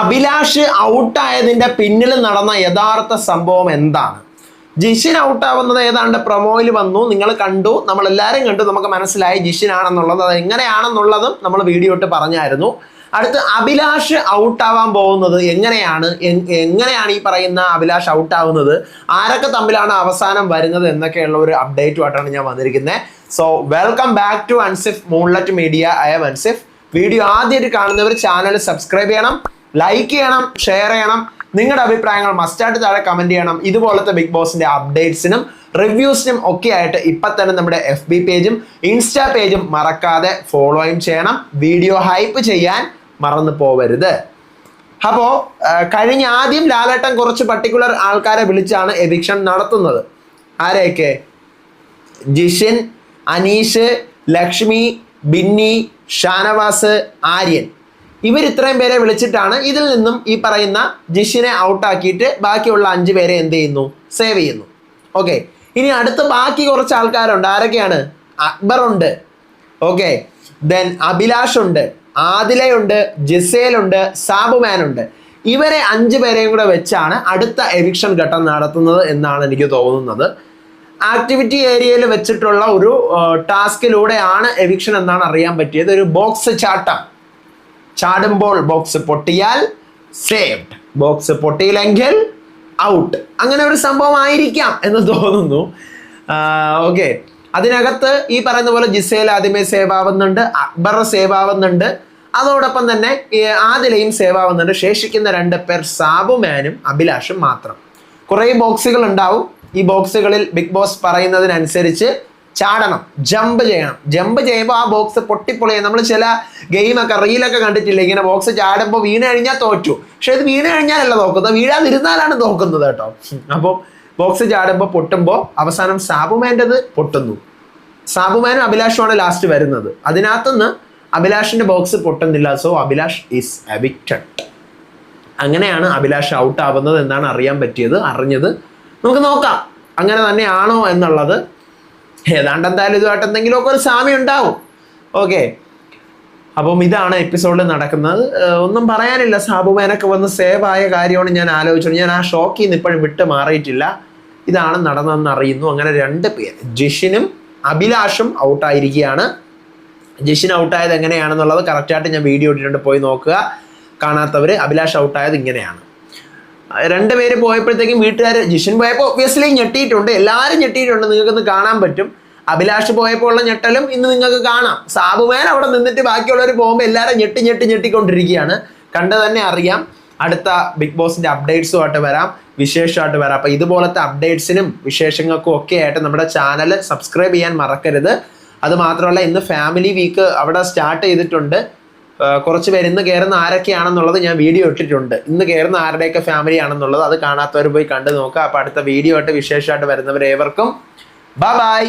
അഭിലാഷ് ഔട്ടായതിന്റെ പിന്നിൽ നടന്ന യഥാർത്ഥ സംഭവം എന്താണ്? ജിഷിൻ ഔട്ടാവുന്നത് ഏതാണ്ട് പ്രൊമോയിൽ വന്നു. നിങ്ങൾ കണ്ടു. നമ്മൾ എല്ലാവരും കണ്ടു. നമുക്ക് മനസ്സിലായി ജിഷിൻ ആണെന്നുള്ളത് അത് എങ്ങനെയാണെന്നുള്ളതും നമ്മൾ വീഡിയോ ഇട്ട് പറഞ്ഞായിരുന്നു. അടുത്ത് അഭിലാഷ് ഔട്ടാവാൻ പോകുന്നത് എങ്ങനെയാണ്? എങ്ങനെയാണ് ഈ പറയുന്ന അഭിലാഷ് ഔട്ടാവുന്നത്? ആരൊക്കെ തമ്മിലാണ് അവസാനം വരുന്നത് എന്നൊക്കെയുള്ള ഒരു അപ്ഡേറ്റുമായിട്ടാണ് ഞാൻ വന്നിരിക്കുന്നത്. So welcome back to Ansif moonlight media I'm Ansif video ആദ്യമായിട്ട് കാണുന്നവർ ചാനൽ സബ്സ്ക്രൈബ് ചെയ്യണം. ലൈക്ക് ചെയ്യണം ഷെയർ ചെയ്യണം. നിങ്ങളുടെ അഭിപ്രായങ്ങൾ മസ്റ്റായിട്ട് താഴെ കമന്റ് ചെയ്യണം. ഇതുപോലത്തെ ബിഗ് ബോസിന്റെ അപ്ഡേറ്റ്സിനും റിവ്യൂസിനും ഒക്കെ ആയിട്ട് ഇപ്പം തന്നെ നമ്മുടെ എഫ് ബി പേജും ഇൻസ്റ്റാ പേജും മറക്കാതെ ഫോളോയും ചെയ്യണം. വീഡിയോ ഹൈപ്പ് ചെയ്യാൻ മറന്നു പോവരുത്. അപ്പോൾ കഴിഞ്ഞ ആദ്യം ലാലേട്ടൻ കുറച്ച് പർട്ടിക്കുലർ ആൾക്കാരെ വിളിച്ചാണ് എവിക്ഷൻ നടത്തുന്നത്. ആരെയൊക്കെ? ജിഷിൻ അനീഷ് ലക്ഷ്മി ബിന്നി ഷാനവാസ് ആര്യൻ. ഇവർ ഇത്രയും പേരെ വിളിച്ചിട്ടാണ് ഇതിൽ നിന്നും ഈ പറയുന്ന ജിഷിനെ ഔട്ടാക്കിയിട്ട് ബാക്കിയുള്ള അഞ്ച് പേരെ എന്ത് ചെയ്യുന്നു? സേവ് ചെയ്യുന്നു. ഓക്കെ ഇനി അടുത്ത് ബാക്കി കുറച്ച് ആൾക്കാരുണ്ട്. ആരൊക്കെയാണ്? അക്ബർ ഉണ്ട് ഓക്കെ ദെൻ അഭിലാഷ് ഉണ്ട്. ആദിലയുണ്ട്. ജിസേലുണ്ട്. സാബുമാൻ ഉണ്ട് ഇവരെ അഞ്ച് പേരെയും കൂടെ വെച്ചാണ് അടുത്ത എവിക്ഷൻ ഘട്ടം നടത്തുന്നത് എന്നാണ് എനിക്ക് തോന്നുന്നത്. ആക്ടിവിറ്റി ഏരിയയിൽ വെച്ചിട്ടുള്ള ഒരു ടാസ്കിലൂടെയാണ് എവിക്ഷൻ എന്നാണ് അറിയാൻ പറ്റിയത്. ഒരു ബോക്സ് ചാട്ടം. ചാടുമ്പോൾ ബോക്സ് പൊട്ടിയാൽ സേവ്ഡ് ബോക്സ് പൊട്ടിയില്ലെങ്കിൽ ഔട്ട് അങ്ങനെ ഒരു സംഭവം ആയിരിക്കാം എന്ന് തോന്നുന്നു. ഓക്കെ അതിനകത്ത് ഈ പറയുന്ന പോലെ ജിസേൽ ആദ്യമേ സേവ് ആവുന്നുണ്ട് അക്ബർ സേവ് ആവുന്നുണ്ട്. അതോടൊപ്പം തന്നെ ആദിലയും സേവ് ആവുന്നുണ്ട്. ശേഷിക്കുന്ന രണ്ട് പേർ സാബുമാനും അഭിലാഷും മാത്രം. കുറേ ബോക്സുകൾ ഉണ്ടാവും. ഈ ബോക്സുകളിൽ ബിഗ് ബോസ് പറയുന്നതിനനുസരിച്ച് ചാടണം ജമ്പ് ചെയ്യണം. ജമ്പ് ചെയ്യുമ്പോൾ ആ ബോക്സ് പൊട്ടിപ്പൊളിയും. നമ്മൾ ചില ഗെയിമൊക്കെ റീലൊക്കെ കണ്ടിട്ടില്ല? ഇങ്ങനെ ബോക്സ് ചാടുമ്പോൾ വീണ് കഴിഞ്ഞാൽ തോറ്റു. പക്ഷെ ഇത് വീണ് കഴിഞ്ഞാലല്ല നോക്കുന്നത് വീഴാതിരുന്നാലാണ് നോക്കുന്നത് കേട്ടോ. അപ്പോൾ ബോക്സ് ചാടുമ്പോൾ പൊട്ടുമ്പോൾ അവസാനം സാബുമാന്റെത് പൊട്ടുന്നു. സാബുമാനും അഭിലാഷുമാണ് ലാസ്റ്റ് വരുന്നത്. അതിനകത്തുനിന്ന് അഭിലാഷിന്റെ ബോക്സ് പൊട്ടുന്നില്ല. സോ അഭിലാഷ് ഈസ് എവിക്റ്റഡ് അങ്ങനെയാണ് അഭിലാഷ് ഔട്ട് ആവുന്നത്. എന്നാണ് അറിയാൻ പറ്റിയത്? അറിഞ്ഞത് നമുക്ക് നോക്കാം. അങ്ങനെ തന്നെയാണോ എന്നുള്ളത് ഏതാണ്ട് എന്തായാലും ഇതുമായിട്ട് എന്തെങ്കിലുമൊക്കെ ഒരു സാമ്യം ഉണ്ടാവും. ഓക്കെ. അപ്പം ഇതാണ് എപ്പിസോഡിൽ നടക്കുന്നത്. ഒന്നും പറയാനില്ല. സാബുമേനൊക്കെ വന്ന് സേവ് ആയ കാര്യമാണ് ഞാൻ ആലോചിച്ചത്. ഞാൻ ആ ഷോക്കിൽ നിന്ന് ഇപ്പോഴും വിട്ട് മാറിയിട്ടില്ല. ഇതാണ് നടന്നതെന്ന് അറിയുന്നു. അങ്ങനെ രണ്ട് പേര് ജിഷിനും അഭിലാഷും ഔട്ടായിരിക്കുകയാണ് ജിഷിൻ ഔട്ടായത് എങ്ങനെയാണെന്നുള്ളത് കറക്റ്റായിട്ട് ഞാൻ വീഡിയോ ഇട്ടിട്ടുണ്ട്. പോയി നോക്കുക. കാണാത്തവർ അഭിലാഷ് ഔട്ടായത് ഇങ്ങനെയാണ്. രണ്ട് പേര് പോയപ്പോഴത്തേക്കും വീട്ടുകാർ ജിഷൻ പോയപ്പോൾ ഒബ്വിയസ്ലി ഞെട്ടിയിട്ടുണ്ട്. എല്ലാവരും ഞെട്ടിയിട്ടുണ്ട്. നിങ്ങൾക്കൊന്ന് കാണാൻ പറ്റും. അഭിലാഷ് പോയപ്പോൾ ഉള്ള ഞെട്ടലും ഇന്ന് നിങ്ങൾക്ക് കാണാം. സാബുമാൻ അവിടെ നിന്നിട്ട് ബാക്കിയുള്ളവർ പോകുമ്പോൾ എല്ലാവരും ഞെട്ടി ഞെട്ടി ഞെട്ടിക്കൊണ്ടിരിക്കുകയാണ്. കണ്ടു തന്നെ അറിയാം. അടുത്ത ബിഗ് ബോസിന്റെ അപ്ഡേറ്റ്സുമായിട്ട് വരാം. വിശേഷമായിട്ട് വരാം. അപ്പോൾ ഇതുപോലത്തെ അപ്ഡേറ്റ്സിനും വിശേഷങ്ങൾക്കും ഒക്കെ ആയിട്ട് നമ്മുടെ ചാനൽ സബ്സ്ക്രൈബ് ചെയ്യാൻ മറക്കരുത്. അതുമാത്രമല്ല ഇന്ന് ഫാമിലി വീക്ക് അവിടെ സ്റ്റാർട്ട് ചെയ്തിട്ടുണ്ട്. കുറച്ച് പേര് ഇന്ന് കയറുന്ന ആരൊക്കെയാണെന്നുള്ളത് ഞാൻ വീഡിയോ ഇട്ടിട്ടുണ്ട്. ഇന്ന് കയറുന്ന ആരുടെയൊക്കെ ഫാമിലി ആണെന്നുള്ളത് അത് കാണാത്തവർ പോയി കണ്ടു നോക്കുക അപ്പോൾ അടുത്ത വീഡിയോ ആയിട്ട് വിശേഷമായിട്ട് വരുന്നവർ ഏവർക്കും ബൈ ബൈ